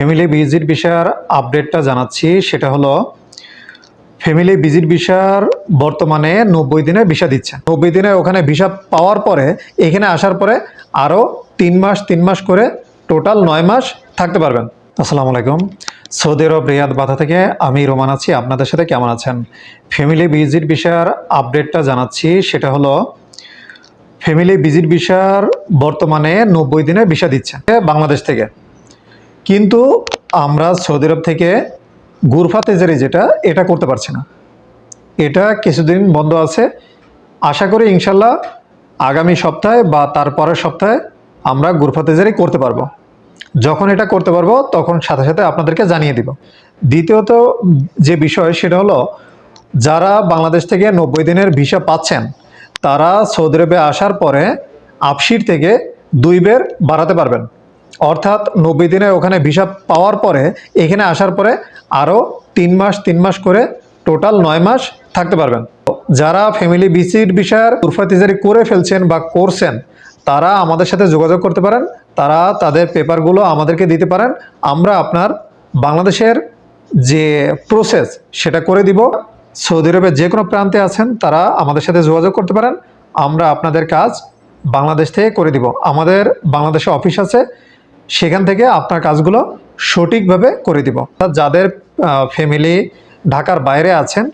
Family visit বিষয়ের আপডেটটা জানাচ্ছি। সেটা হলো ফ্যামিলি ভিজিট ভিসার বর্তমানে নব্বই দিনের ভিসা দিচ্ছে। নব্বই দিনে ওখানে ভিসা পাওয়ার পরে, এখানে আসার পরে আরও তিন মাস তিন মাস করে টোটাল নয় মাস থাকতে পারবেন। আসসালামু আলাইকুম। সৌদি আরব রিয়াদ বাধা থেকে আমি রোমান আছি। আপনাদের সাথে কেমন আছেন? ফ্যামিলি ভিজিট বিষয়ের আপডেটটা জানাচ্ছি। সেটা হলো ফ্যামিলি ভিজিট ভিসার বর্তমানে নব্বই দিনের ভিসা দিচ্ছে বাংলাদেশ থেকে। কিন্তু আমরা সৌদি আরব থেকে গুরফা তেজারি যেটা, এটা করতে পারছি না। এটা কিছুদিন বন্ধ আছে। আশা করি ইনশাল্লাহ আগামী সপ্তাহে বা তার পরের সপ্তাহে আমরা গুরফা তেজারি করতে পারব। যখন এটা করতে পারব, তখন সাথে সাথে আপনাদেরকে জানিয়ে দিব। দ্বিতীয়ত যে বিষয়, সেটা হলো যারা বাংলাদেশ থেকে নব্বই দিনের ভিসা পাচ্ছেন, তারা সৌদি আরবে আসার পরে আপসির থেকে দুই বের বাড়াতে পারবেন। অর্থাৎ নব্বই দিনে ওখানে ভিসা পাওয়ার পরে, এখানে আসার পরে আরও তিন মাস তিন মাস করে টোটাল নয় মাস থাকতে পারবেন। যারা ফ্যামিলি ভিজিট বিষয়ের উরফাতিজারি করে ফেলছেন বা করছেন, তারা আমাদের সাথে যোগাযোগ করতে পারেন, তারা তাদের পেপারগুলো আমাদেরকে দিতে পারেন। আমরা আপনার বাংলাদেশের যে প্রসেস সেটা করে দিব। সৌদি আরবের যে কোনো প্রান্তে আছেন, তারা আমাদের সাথে যোগাযোগ করতে পারেন। আমরা আপনাদের কাজ বাংলাদেশ থেকে করে দিব। আমাদের বাংলাদেশে অফিস আছে। সেখান থেকে আপনার কাজগুলো সঠিকভাবে করে দিব। যাদের ফ্যামিলি ঢাকার বাইরে আছেন,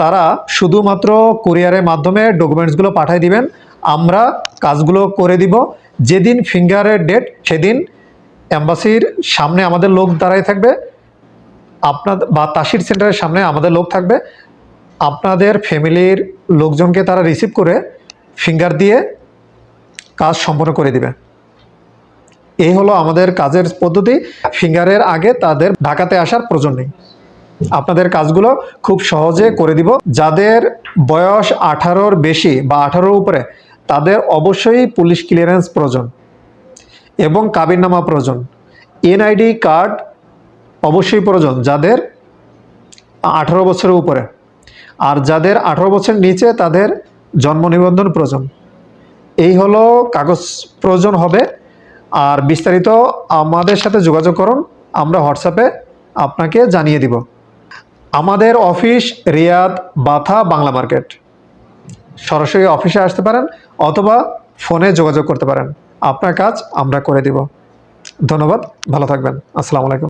তারা শুধুমাত্র কুরিয়ারের মাধ্যমে ডকুমেন্টসগুলো পাঠিয়ে দিবেন। আমরা কাজগুলো করে দিব। যেদিন ফিঙ্গারের ডেট সেদিন অ্যাম্বাসির সামনে আমাদের লোক দাঁড়ায় থাকবে। আপনার, বা তাসির সেন্টারের সামনে আমাদের লোক থাকবে। আপনাদের ফ্যামিলির লোকজনকে তারা রিসিভ করে ফিঙ্গার দিয়ে কাজ সম্পন্ন করে দিবে। এই হলো আমাদের কাজের পদ্ধতি। ফিঙ্গারের আগে তাদের ঢাকাতে আসার প্রয়োজন নেই। আপনাদের কাজগুলো খুব সহজে করে দিব। যাদের বয়স আঠারোর বেশি বা আঠারোর উপরে, তাদের অবশ্যই পুলিশ ক্লিয়ারেন্স প্রয়োজন এবং কাবিননামা প্রয়োজন। এনআইডি কার্ড অবশ্যই প্রয়োজন যাদের আঠারো বছরের উপরে। আর যাদের আঠারো বছর নিচে, তাদের জন্ম নিবন্ধন প্রয়োজন। এই হলো কাগজ প্রয়োজন হবে। আর বিস্তারিত আমাদের সাথে যোগাযোগ করুন, আমরা হোয়াটসঅ্যাপে আপনাকে জানিয়ে দিব। আমাদের office Riyadh Batha Bangla market. সরাসরি অফিসে আসতে পারেন অথবা ফোনে যোগাযোগ করতে পারেন। আপনার কাজ আমরা করে দিব। ধন্যবাদ, ভালো থাকবেন। আসসালামু আলাইকুম।